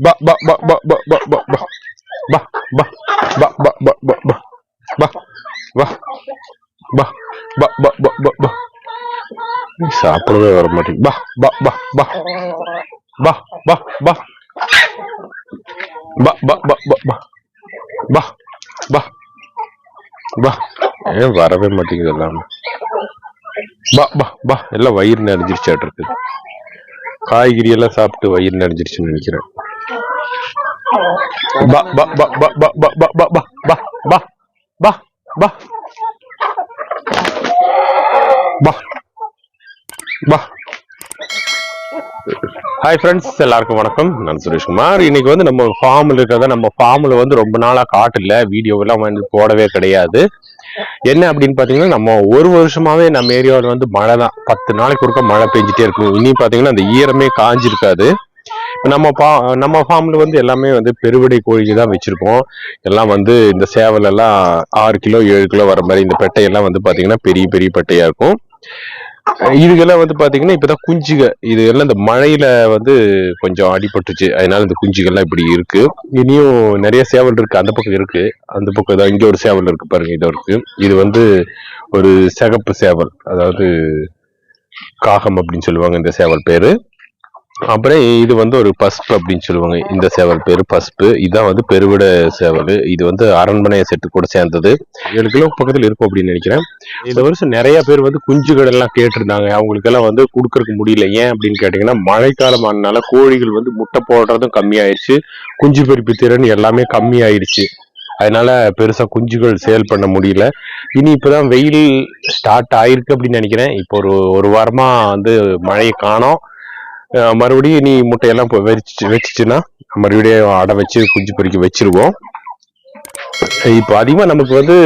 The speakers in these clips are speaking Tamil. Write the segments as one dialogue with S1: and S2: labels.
S1: பா பா பா பா பா பா பா பா பா பா பா பா பா பா பா பா வா பா பா பா பா பா பா சாப்பிடவே வர மாட்டேங்குது பா பா பா பா பா பா பா பா பா பா பா பா பா பா பா ஏன் வரவே மாட்டேங்குது எல்லாமே பா பா பா எல்லாம் வயிறு நிறைஞ்சிருச்சாட்டு இருக்குது காய்கறி எல்லாம் சாப்பிட்டு வயிறு நிறைஞ்சிருச்சுன்னு நினைக்கிறேன் பா பா பா பா பா பா பா பா பா பா பா பா பா பா பா ஹாய் ஃப்ரெண்ட்ஸ் எல்லாருக்கும் வணக்கம் நான் சுரேஷ்குமார் இன்னைக்கு வந்து நம்ம ஃபார்மில் இருக்கிறத நம்ம ஃபார்மில் வந்து ரொம்ப நாளாக காட்டில் வீடியோவெல்லாம் வந்து போடவே கிடையாது என்ன அப்படின்னு பார்த்தீங்கன்னா நம்ம ஒரு வருஷமாவே நம்ம ஏரியாவில் வந்து மழை தான் பத்து நாளைக்கு ஒருக்க மழை பெஞ்சிட்டே இருக்கும் இனி பார்த்தீங்கன்னா அந்த ஈரமே காஞ்சிருக்காது நம்ம பா நம்ம ஃபார்ம்ல வந்து எல்லாமே வந்து பெருவடை கோழிகள் தான் வச்சிருக்கோம் எல்லாம் வந்து இந்த சேவல் எல்லாம் ஆறு கிலோ ஏழு கிலோ வர மாதிரி இந்த பெட்டையெல்லாம் வந்து பாத்தீங்கன்னா பெரிய பெரிய பெட்டையா இருக்கும். இதுக்கெல்லாம் வந்து பாத்தீங்கன்னா இப்பதான் குஞ்சுக இது எல்லாம் இந்த மழையில வந்து கொஞ்சம் அடிபட்டுச்சு. அதனால இந்த குஞ்சுகள்லாம் இப்படி இருக்கு. இனியும் நிறைய சேவல் இருக்கு. அந்த பக்கம் இருக்கு. அந்த பக்கம் தான் இங்க ஒரு சேவல் இருக்கு பாருங்க இதோ இருக்கு. இது வந்து ஒரு சிகப்பு சேவல். அதாவது காகம் அப்படின்னு சொல்லுவாங்க இந்த சேவல் பேரு. அப்புறம் இது வந்து ஒரு பஸ்பு அப்படின்னு சொல்லுவாங்க. இந்த சேவல் பேர் பஸ்பு. இதுதான் வந்து பெருவிட சேவல். இது வந்து அரண்மனை செட்டு கூட சேர்ந்தது. ஏழு கிலோ பக்கத்தில் இருக்கும் அப்படின்னு நினைக்கிறேன். இந்த வருஷம் நிறைய பேர் வந்து குஞ்சுகள் எல்லாம் கேட்டிருந்தாங்க. அவங்களுக்கெல்லாம் வந்து கொடுக்கறக்கு முடியல. ஏன் அப்படின்னு கேட்டிங்கன்னா மழைக்காலம் ஆனால கோழிகள் வந்து முட்டை போடுறதும் கம்மியாயிருச்சு. குஞ்சு பெருப்பு திறன் எல்லாமே கம்மியாயிருச்சு. அதனால பெருசா குஞ்சுகள் சேல் பண்ண முடியல. இனி இப்போதான் வெயில் ஸ்டார்ட் ஆயிருக்கு அப்படின்னு நினைக்கிறேன். இப்போ ஒரு ஒரு வாரமா வந்து மழையை காணோம். மறுபடியும் நீ முட்டையெல்லாம் இப்போ வெறிச்சு வச்சுச்சுன்னா மறுபடியும் அடை வச்சு குஞ்சு பொறிக்க வச்சிருவோம். இப்போ அதிகமாக நமக்கு வந்து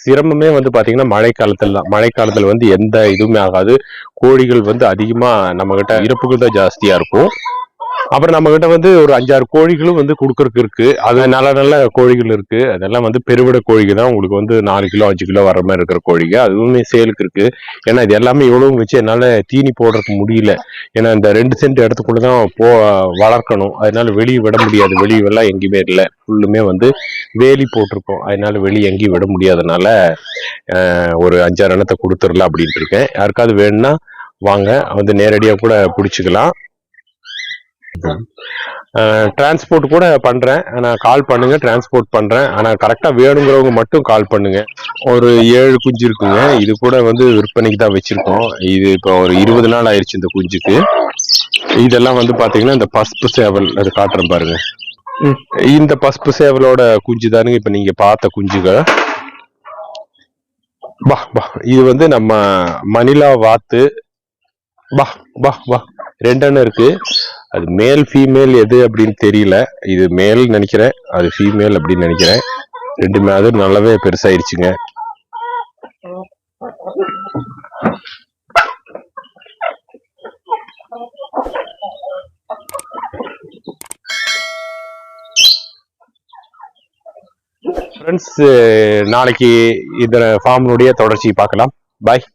S1: சிரமமே வந்து பார்த்தீங்கன்னா மழை தான். மழை வந்து எந்த இதுவுமே ஆகாது. கோழிகள் வந்து அதிகமாக நம்மக்கிட்ட இறப்புகள் தான் ஜாஸ்தியாக இருக்கும். அப்புறம் நம்ம கிட்ட வந்து ஒரு அஞ்சாறு கோழிகளும் வந்து கொடுக்கறதுக்கு இருக்கு. அது நல்ல நல்ல கோழிகள் இருக்கு. அதெல்லாம் வந்து பெருவிட கோழிகள் தான் உங்களுக்கு வந்து நாலு கிலோ அஞ்சு கிலோ வர மாதிரி இருக்கிற கோழிகள் அதுவுமே சேலுக்கு இருக்கு. ஏன்னா இது எல்லாமே இவ்வளவும் வச்சு என்னால தீனி போடுறதுக்கு முடியல. ஏன்னா இந்த ரெண்டு சென்ட் இடத்துக்குள்ள தான் போ வளர்க்கணும். அதனால வெளியே விட முடியாது. வெளியே எல்லாம் எங்கேயுமே இல்லை. ஃபுல்லுமே வந்து வேலி போட்டிருக்கோம். அதனால வெளியே எங்கேயும் விட முடியாதனால ஒரு அஞ்சாறு எண்ணத்தை கொடுத்துடலாம் அப்படின்ட்டு இருக்கேன். யாருக்காவது வேணும்னா வாங்க. வந்து நேரடியாக கூட பிடிச்சிக்கலாம். டிரான்ஸ்போர்ட் கூட பண்றேன். நான் கால் பண்ணுங்க டிரான்ஸ்போர்ட் பண்றேன். ஆனா கரெக்டா வேணுங்கிறவங்க மட்டும் கால் பண்ணுங்க. ஒரு ஏழு குஞ்சு இருக்குங்க. இது கூட வந்து விற்பனைக்கு தான் வச்சிருக்கோம். இது இப்போ ஒரு இருபது நாள் ஆயிடுச்சு இந்த குஞ்சுக்கு. இதெல்லாம் வந்து பாத்தீங்கன்னா இந்த பஸ்பு சேவல் அது காட்டுறேன் பாருங்க. இந்த பஸ்பு சேவலோட குஞ்சு தானுங்க இப்ப நீங்க பார்த்த குஞ்சுகள். பா பா. இது வந்து நம்ம மணிலா வாத்து. பா பா பா. ரெண்டெண்ணம் இருக்கு. அது மேல் ஃபீமேல் எது அப்படின்னு தெரியல. இது மேல் நினைக்கிறேன் அது ஃபீமேல் அப்படின்னு நினைக்கிறேன். ரெண்டுமே அது நல்லாவே பெருசாயிருச்சுங்க. ஃப்ரெண்ட்ஸ் நாளைக்கு இந்த ஃபார்ம்னுடைய தொடர்ச்சி பார்க்கலாம். பாய்